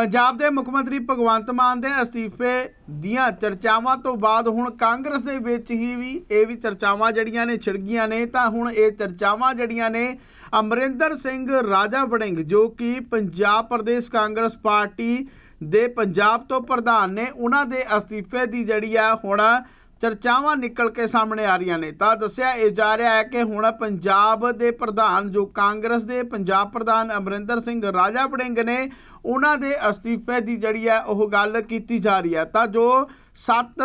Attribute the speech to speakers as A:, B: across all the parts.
A: ਪੰਜਾਬ ਦੇ ਮੁੱਖ ਮੰਤਰੀ ਭਗਵੰਤ ਮਾਨ ਦੇ ਅਸਤੀਫੇ ਦੀਆਂ ਚਰਚਾਵਾਂ ਤੋਂ ਬਾਅਦ ਹੁਣ ਕਾਂਗਰਸ ਦੇ ਵਿੱਚ ਹੀ ਵੀ ਇਹ ਵੀ ਚਰਚਾਵਾਂ ਜਿਹੜੀਆਂ ਨੇ ਛਿੜ ਗਈਆਂ ਨੇ, ਤਾਂ ਹੁਣ ਇਹ ਚਰਚਾਵਾਂ ਜਿਹੜੀਆਂ ਨੇ ਅਮਰਿੰਦਰ ਸਿੰਘ ਰਾਜਾ ਵੜਿੰਗ, ਜੋ ਕਿ ਪੰਜਾਬ ਪ੍ਰਦੇਸ਼ ਕਾਂਗਰਸ ਪਾਰਟੀ ਦੇ ਪੰਜਾਬ ਤੋਂ ਪ੍ਰਧਾਨ ਨੇ, ਉਹਨਾਂ ਦੇ ਅਸਤੀਫੇ ਦੀ ਜਿਹੜੀ ਆ ਹੁਣ ਚਰਚਾਵਾਂ ਨਿਕਲ ਕੇ ਸਾਹਮਣੇ ਆ ਰਹੀਆਂ ਨੇ। ਤਾਂ ਦੱਸਿਆ ਇਹ ਜਾ ਰਿਹਾ ਹੈ ਕਿ ਹੁਣ ਪੰਜਾਬ ਦੇ ਪ੍ਰਧਾਨ, ਜੋ ਕਾਂਗਰਸ ਦੇ ਪੰਜਾਬ ਪ੍ਰਧਾਨ ਅਮਰਿੰਦਰ ਸਿੰਘ ਰਾਜਾ ਵੜਿੰਗ ਨੇ, ਉਹਨਾਂ ਦੇ ਅਸਤੀਫੇ ਦੀ ਜਿਹੜੀ ਹੈ ਉਹ ਗੱਲ ਕੀਤੀ ਜਾ ਰਹੀ ਹੈ। ਤਾਂ ਜੋ ਸੱਤ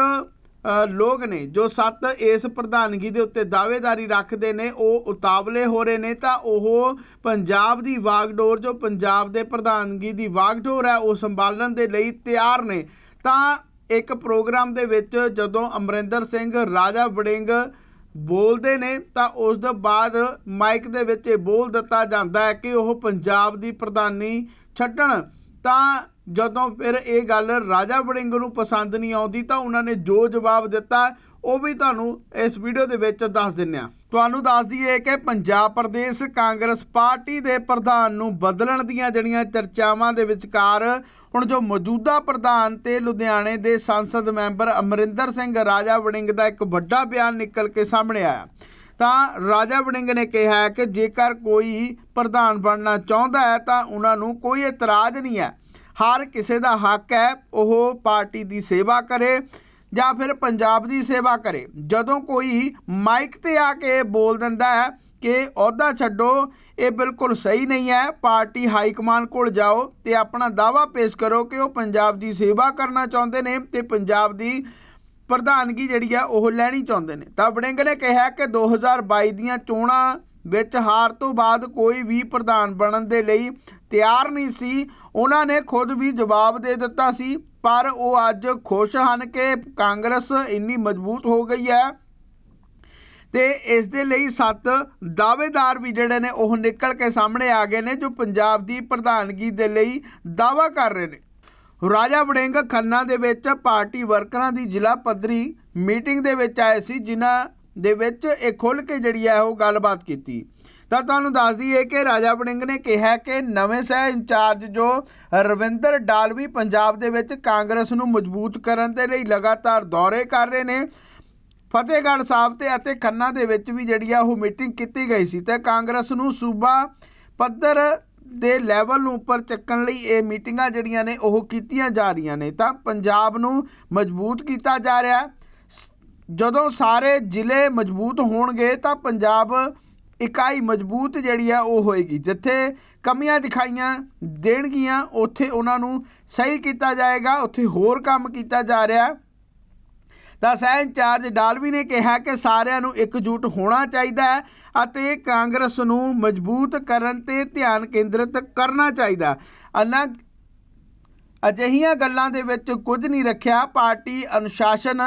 A: ਲੋਕ ਨੇ, ਜੋ ਸੱਤ ਇਸ ਪ੍ਰਧਾਨਗੀ ਦੇ ਉੱਤੇ ਦਾਅਵੇਦਾਰੀ ਰੱਖਦੇ ਨੇ, ਉਹ ਉਤਾਵਲੇ ਹੋ ਰਹੇ ਨੇ, ਤਾਂ ਉਹ ਪੰਜਾਬ ਦੀ ਵਾਗਡੋਰ, ਜੋ ਪੰਜਾਬ ਦੇ ਪ੍ਰਧਾਨਗੀ ਦੀ ਵਾਗਡੋਰ ਹੈ, ਉਹ ਸੰਭਾਲਣ ਦੇ ਲਈ ਤਿਆਰ ਨੇ। ਤਾਂ ਇੱਕ ਪ੍ਰੋਗਰਾਮ ਦੇ ਵਿੱਚ ਜਦੋਂ ਅਮਰਿੰਦਰ ਸਿੰਘ, ਰਾਜਾ ਵੜਿੰਗ ਬੋਲਦੇ ਨੇ, ਤਾਂ ਉਸ ਤੋਂ ਬਾਅਦ ਮਾਈਕ ਦੇ ਵਿੱਚ ਇਹ ਬੋਲ ਦਿੱਤਾ ਜਾਂਦਾ ਹੈ ਕਿ ਉਹ ਪੰਜਾਬ ਦੀ ਪ੍ਰਧਾਨੀ ਛੱਡਣ। ਤਾਂ ਜਦੋਂ ਫਿਰ ਇਹ ਗੱਲ ਰਾਜਾ ਵੜਿੰਗ ਨੂੰ ਪਸੰਦ ਨਹੀਂ ਆਉਂਦੀ, ਤਾਂ ਉਹਨਾਂ ਨੇ ਜੋ ਜਵਾਬ ਦਿੱਤਾ, ਉਹ ਵੀ ਤੁਹਾਨੂੰ ਇਸ ਵੀਡੀਓ ਦੇ ਵਿੱਚ ਦੱਸ ਦਿੰਨੇ ਆ ਤੁਹਾਨੂੰ ਦੱਸ ਦਈਏ ਕਿ ਪੰਜਾਬ ਪ੍ਰਦੇਸ਼ ਕਾਂਗਰਸ ਪਾਰਟੀ ਦੇ ਪ੍ਰਧਾਨ ਨੂੰ ਬਦਲਣ ਦੀਆਂ ਜਿਹੜੀਆਂ ਚਰਚਾਵਾਂ ਦੇ ਵਿਚਕਾਰ ਹੁਣ ਜੋ ਮੌਜੂਦਾ ਪ੍ਰਧਾਨ ਤੇ ਲੁਧਿਆਣੇ ਦੇ ਸੰਸਦ ਮੈਂਬਰ ਅਮਰਿੰਦਰ ਸਿੰਘ ਰਾਜਾ ਵੜਿੰਗ ਦਾ ਇੱਕ ਵੱਡਾ ਬਿਆਨ ਨਿਕਲ ਕੇ ਸਾਹਮਣੇ ਆਇਆ। ਤਾਂ ਰਾਜਾ ਵੜਿੰਗ ਨੇ ਕਿਹਾ ਹੈ ਕਿ ਜੇਕਰ ਕੋਈ ਪ੍ਰਧਾਨ ਬਣਨਾ ਚਾਹੁੰਦਾ ਹੈ ਤਾਂ ਉਹਨਾਂ ਨੂੰ ਕੋਈ ਇਤਰਾਜ਼ ਨਹੀਂ ਹੈ। ਹਰ ਕਿਸੇ ਦਾ ਹੱਕ ਹੈ ਉਹ ਪਾਰਟੀ ਦੀ ਸੇਵਾ ਕਰੇ ਜਾਂ ਫਿਰ ਪੰਜਾਬ ਦੀ ਸੇਵਾ ਕਰੇ। ਜਦੋਂ ਕੋਈ ਮਾਈਕ ਤੇ ਆ ਕੇ ਬੋਲ ਦਿੰਦਾ ਹੈ ਕਿ ਅਹੁਦਾ ਛੱਡੋ। ਇਹ ਬਿਲਕੁਲ ਸਹੀ ਨਹੀਂ ਹੈ। ਪਾਰਟੀ ਹਾਈ ਕਮਾਨ ਕੋਲ ਜਾਓ ਤੇ ਆਪਣਾ ਦਾਵਾ ਪੇਸ਼ ਕਰੋ ਕਿ ਉਹ ਪੰਜਾਬ ਦੀ ਸੇਵਾ ਕਰਨਾ ਚਾਹੁੰਦੇ ਨੇ ਤੇ ਪੰਜਾਬ ਦੀ ਪ੍ਰਧਾਨਗੀ ਜਿਹੜੀ ਆ ਉਹ ਲੈਣੀ ਚਾਹੁੰਦੇ ਨੇ। ਤਾਂ ਵੜਿੰਗ ਨੇ ਕਿਹਾ ਕਿ 2022 ਦੀਆਂ ਚੋਣਾਂ ਵਿੱਚ ਹਾਰ ਤੋਂ ਬਾਅਦ ਕੋਈ ਵੀ ਪ੍ਰਧਾਨ ਬਣਨ ਦੇ ਲਈ ਤਿਆਰ ਨਹੀਂ ਸੀ। ਉਹਨਾਂ ਨੇ ਖੁਦ ਵੀ ਜਵਾਬ ਦੇ ਦਿੱਤਾ ਸੀ। ਪਰ ਉਹ ਅੱਜ ਖੁਸ਼ ਹਨ ਕਿ ਕਾਂਗਰਸ ਇੰਨੀ ਮਜ਼ਬੂਤ ਹੋ ਗਈ ਹੈ। ਤੇ ਇਸ ਦੇ ਲਈ ਸੱਤ ਦਾਅਵੇਦਾਰ ਵੀ ਜਿਹੜੇ ਨੇ, ਉਹ ਨਿਕਲ ਕੇ ਸਾਹਮਣੇ ਆ ਗਏ ਨੇ, ਜੋ ਪੰਜਾਬ ਦੀ ਪ੍ਰਧਾਨਗੀ ਦੇ ਲਈ ਦਾਅਵਾ ਕਰ ਰਹੇ ਨੇ। ਰਾਜਾ ਵੜਿੰਗ ਖੰਨਾ ਦੇ ਵਿੱਚ ਪਾਰਟੀ ਵਰਕਰਾਂ ਦੀ ਜ਼ਿਲ੍ਹਾ ਪੱਧਰੀ ਮੀਟਿੰਗ ਦੇ ਵਿੱਚ ਆਏ ਸੀ, ਜਿਨ੍ਹਾਂ ਦੇ ਵਿੱਚ ਇਹ ਖੁੱਲ ਕੇ ਜਿਹੜੀ ਹੈ ਉਹ ਗੱਲਬਾਤ ਕੀਤੀ। ਤਾਂ ਤੁਹਾਨੂੰ ਦੱਸ ਦਈਏ ਕਿ ਰਾਜਾ ਵੜਿੰਗ ਨੇ ਕਿਹਾ ਕਿ ਨਵੇਂ ਸਹਿ ਇੰਚਾਰਜ ਜੋ ਰਵਿੰਦਰ ਡਾਲਵੀ ਪੰਜਾਬ ਦੇ ਵਿੱਚ ਕਾਂਗਰਸ ਨੂੰ ਮਜ਼ਬੂਤ ਕਰਨ ਦੇ ਲਈ ਲਗਾਤਾਰ ਦੌਰੇ ਕਰ ਰਹੇ ਨੇ ਫਤਿਹਗੜ੍ਹ ਸਾਹਿਬ ਤੇ ਅਤੇ ਖੰਨਾ ਦੇ ਵਿੱਚ ਵੀ ਜਿਹੜੀ ਆ ਉਹ ਮੀਟਿੰਗ ਕੀਤੀ ਗਈ ਸੀ ਤੇ ਕਾਂਗਰਸ ਨੂੰ ਸੂਬਾ ਪੱਧਰ ਦੇ ਲੈਵਲ ਨੂੰ ਉੱਪਰ ਚੱਕਣ ਲਈ ਇਹ ਮੀਟਿੰਗਾਂ ਜਿਹੜੀਆਂ ਨੇ ਉਹ ਕੀਤੀਆਂ ਜਾ ਰਹੀਆਂ ਨੇ ਤਾਂ ਪੰਜਾਬ ਨੂੰ ਮਜ਼ਬੂਤ ਕੀਤਾ ਜਾ ਰਿਹਾ ਹੈ। ਸ- ਜਦੋਂ ਸਾਰੇ ਜ਼ਿਲ੍ਹੇ ਮਜ਼ਬੂਤ ਹੋਣਗੇ ਤਾਂ ਪੰਜਾਬ ਇਕਾਈ ਮਜ਼ਬੂਤ ਜਿਹੜੀ ਆ ਉਹ ਹੋਏਗੀ ਜਿੱਥੇ ਕਮੀਆਂ ਦਿਖਾਈਆਂ ਦੇਣਗੀਆਂ, ਉੱਥੇ ਉਹਨਾਂ ਨੂੰ ਸਹੀ ਕੀਤਾ ਜਾਏਗਾ, ਉੱਥੇ ਹੋਰ ਕੰਮ ਕੀਤਾ ਜਾ ਰਿਹਾ ਤਾਂ ਸਹਿ ਇੰਚਾਰਜ ਡਾਲਵੀ ਨੇ ਕਿਹਾ ਕਿ ਸਾਰਿਆਂ ਨੂੰ ਇਕਜੁੱਟ ਹੋਣਾ ਚਾਹੀਦਾ ਹੈ ਅਤੇ ਕਾਂਗਰਸ ਨੂੰ ਮਜ਼ਬੂਤ ਕਰਨ ਤੇ ਧਿਆਨ ਕੇਂਦਰਿਤ ਕਰਨਾ ਚਾਹੀਦਾ। ਅਨਾ ਅਜਿਹੀਆਂ ਗੱਲਾਂ ਦੇ ਵਿੱਚ ਕੁਝ ਨਹੀਂ ਰੱਖਿਆ, ਪਾਰਟੀ ਅਨੁਸ਼ਾਸਨ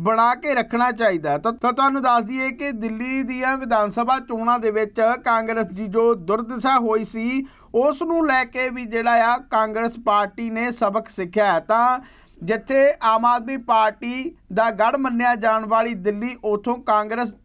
A: ਬਣਾ ਕੇ ਰੱਖਣਾ ਚਾਹੀਦਾ। ਤਾਂ ਤੁਹਾਨੂੰ ਦੱਸ ਦਈਏ ਕਿ ਦਿੱਲੀ ਦੀਆਂ ਵਿਧਾਨ ਸਭਾ ਚੋਣਾਂ ਦੇ ਵਿੱਚ ਕਾਂਗਰਸ ਦੀ ਜੋ ਦੁਰਦਸ਼ਾ ਹੋਈ ਸੀ, ਉਸ ਨੂੰ ਲੈ ਕੇ ਵੀ ਜਿਹੜਾ ਆ ਕਾਂਗਰਸ ਪਾਰਟੀ ਨੇ ਸਬਕ ਸਿੱਖਿਆ ਤਾਂ ਜਿੱਥੇ ਆਮ ਆਦਮੀ ਪਾਰਟੀ ਦਾ ਗੜ ਮੰਨਿਆ ਜਾਣ ਵਾਲੀ ਦਿੱਲੀ, ਉਥੋਂ ਕਾਂਗਰਸ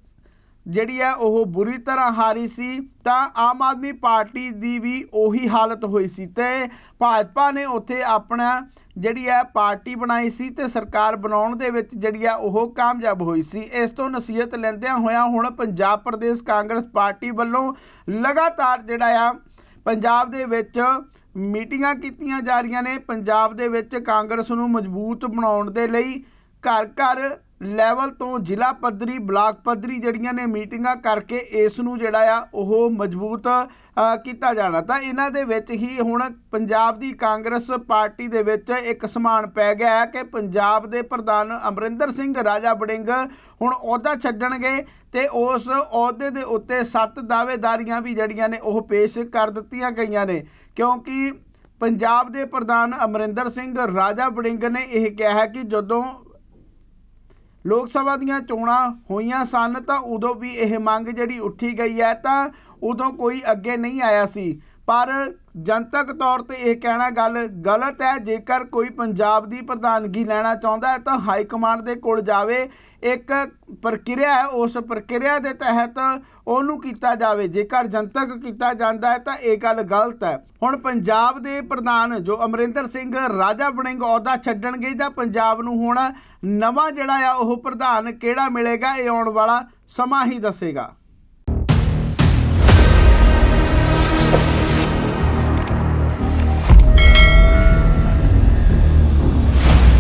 A: ਜਿਹੜੀ ਹੈ, ਉਹ ਬੁਰੀ ਤਰ੍ਹਾਂ ਹਾਰੀ ਸੀ, ਤਾਂ ਆਮ ਆਦਮੀ ਪਾਰਟੀ ਦੀ ਵੀ ਉਹੀ ਹਾਲਤ ਹੋਈ ਸੀ ਤੇ ਭਾਜਪਾ ਨੇ ਉੱਥੇ ਆਪਣਾ ਜਿਹੜੀ ਹੈ, ਪਾਰਟੀ ਬਣਾਈ ਸੀ ਤੇ ਸਰਕਾਰ ਬਣਾਉਣ ਦੇ ਵਿੱਚ ਜਿਹੜੀ ਆ ਉਹ ਕਾਮਯਾਬ ਹੋਈ ਸੀ। ਇਸ ਤੋਂ ਨਸੀਹਤ ਲੈਂਦਿਆਂ ਹੋਇਆਂ ਹੁਣ ਪੰਜਾਬ ਪ੍ਰਦੇਸ਼ ਕਾਂਗਰਸ ਪਾਰਟੀ ਵੱਲੋਂ ਲਗਾਤਾਰ ਜਿਹੜਾ ਆ ਪੰਜਾਬ ਦੇ ਵਿੱਚ ਮੀਟਿੰਗਾਂ ਕੀਤੀਆਂ ਜਾ ਰਹੀਆਂ ਨੇ। ਪੰਜਾਬ ਦੇ ਵਿੱਚ ਕਾਂਗਰਸ ਨੂੰ ਮਜ਼ਬੂਤ ਬਣਾਉਣ ਦੇ ਲਈ ਘਰ ਘਰ ਲੈਵਲ ਤੋਂ ਜ਼ਿਲ੍ਹਾ ਪੱਧਰੀ, ਬਲਾਕ ਪੱਧਰੀ ਜਿਹੜੀਆਂ ਨੇ ਮੀਟਿੰਗਾਂ ਕਰਕੇ ਇਸ ਨੂੰ ਜਿਹੜਾ ਆ ਉਹ ਮਜ਼ਬੂਤ ਕੀਤਾ ਜਾਣਾ। ਤਾਂ ਇਹਨਾਂ ਦੇ ਵਿੱਚ ਹੀ ਹੁਣ ਪੰਜਾਬ ਦੀ ਕਾਂਗਰਸ ਪਾਰਟੀ ਦੇ ਵਿੱਚ ਇੱਕ ਸਮਾਨ ਪੈ ਗਿਆ ਹੈ ਕਿ ਪੰਜਾਬ ਦੇ ਪ੍ਰਧਾਨ ਅਮਰਿੰਦਰ ਸਿੰਘ, ਰਾਜਾ ਬੜਿੰਗ ਹੁਣ ਅਹੁਦਾ ਛੱਡਣਗੇ ਤੇ ਉਸ ਅਹੁਦੇ ਦੇ ਉੱਤੇ ਸੱਤ ਦਾਅਵੇਦਾਰੀਆਂ ਵੀ ਜਿਹੜੀਆਂ ਨੇ ਉਹ ਪੇਸ਼ ਕਰ ਦਿੱਤੀਆਂ ਗਈਆਂ ਨੇ। ਕਿਉਂਕਿ ਪੰਜਾਬ ਦੇ ਪ੍ਰਧਾਨ ਅਮਰਿੰਦਰ ਸਿੰਘ, ਰਾਜਾ ਬੜਿੰਗ ਨੇ ਇਹ ਕਿਹਾ ਹੈ ਕਿ ਜਦੋਂ ਲੋਕ ਸਭਾ ਦੀਆਂ ਚੋਣਾਂ ਹੋਈਆਂ ਸਨ ਤਾਂ ਉਦੋਂ ਵੀ ਇਹ ਮੰਗ ਜਿਹੜੀ ਉੱਠੀ ਗਈ ਹੈ ਤਾਂ ਉਦੋਂ ਕੋਈ ਅੱਗੇ ਨਹੀਂ ਆਇਆ ਸੀ। ਪਰ ਜਨਤਕ ਤੌਰ ਤੇ ਇਹ ਕਹਿਣਾ ਗੱਲ ਗਲਤ ਹੈ। ਜੇਕਰ ਕੋਈ ਪੰਜਾਬ ਦੀ ਪ੍ਰਧਾਨਗੀ ਲੈਣਾ ਚਾਹੁੰਦਾ ਹੈ ਤਾਂ ਹਾਈ ਕਮਾਂਡ ਦੇ ਕੋਲ ਜਾਵੇ। ਇੱਕ ਪ੍ਰਕਿਰਿਆ ਹੈ। ਉਸ ਪ੍ਰਕਿਰਿਆ ਦੇ ਤਹਿਤ ਉਹਨੂੰ ਕੀਤਾ ਜਾਵੇ। ਜੇਕਰ ਜਨਤਕ ਕੀਤਾ ਜਾਂਦਾ ਹੈ ਤਾਂ ਇਹ ਗੱਲ ਗਲਤ ਹੈ। ਹੁਣ ਪੰਜਾਬ ਦੇ ਪ੍ਰਧਾਨ ਜੋ ਅਮਰਿੰਦਰ ਸਿੰਘ ਰਾਜਾ ਬਣਿੰਗ ਅਹੁਦਾ ਛੱਡਣਗੇ ਜਾਂ ਪੰਜਾਬ ਨੂੰ ਹੁਣ ਨਵਾਂ ਜਿਹੜਾ ਆ ਉਹ ਪ੍ਰਧਾਨ ਕਿਹੜਾ ਮਿਲੇਗਾ, ਇਹ ਆਉਣ ਵਾਲਾ ਸਮਾਂ ਹੀ ਦੱਸੇਗਾ।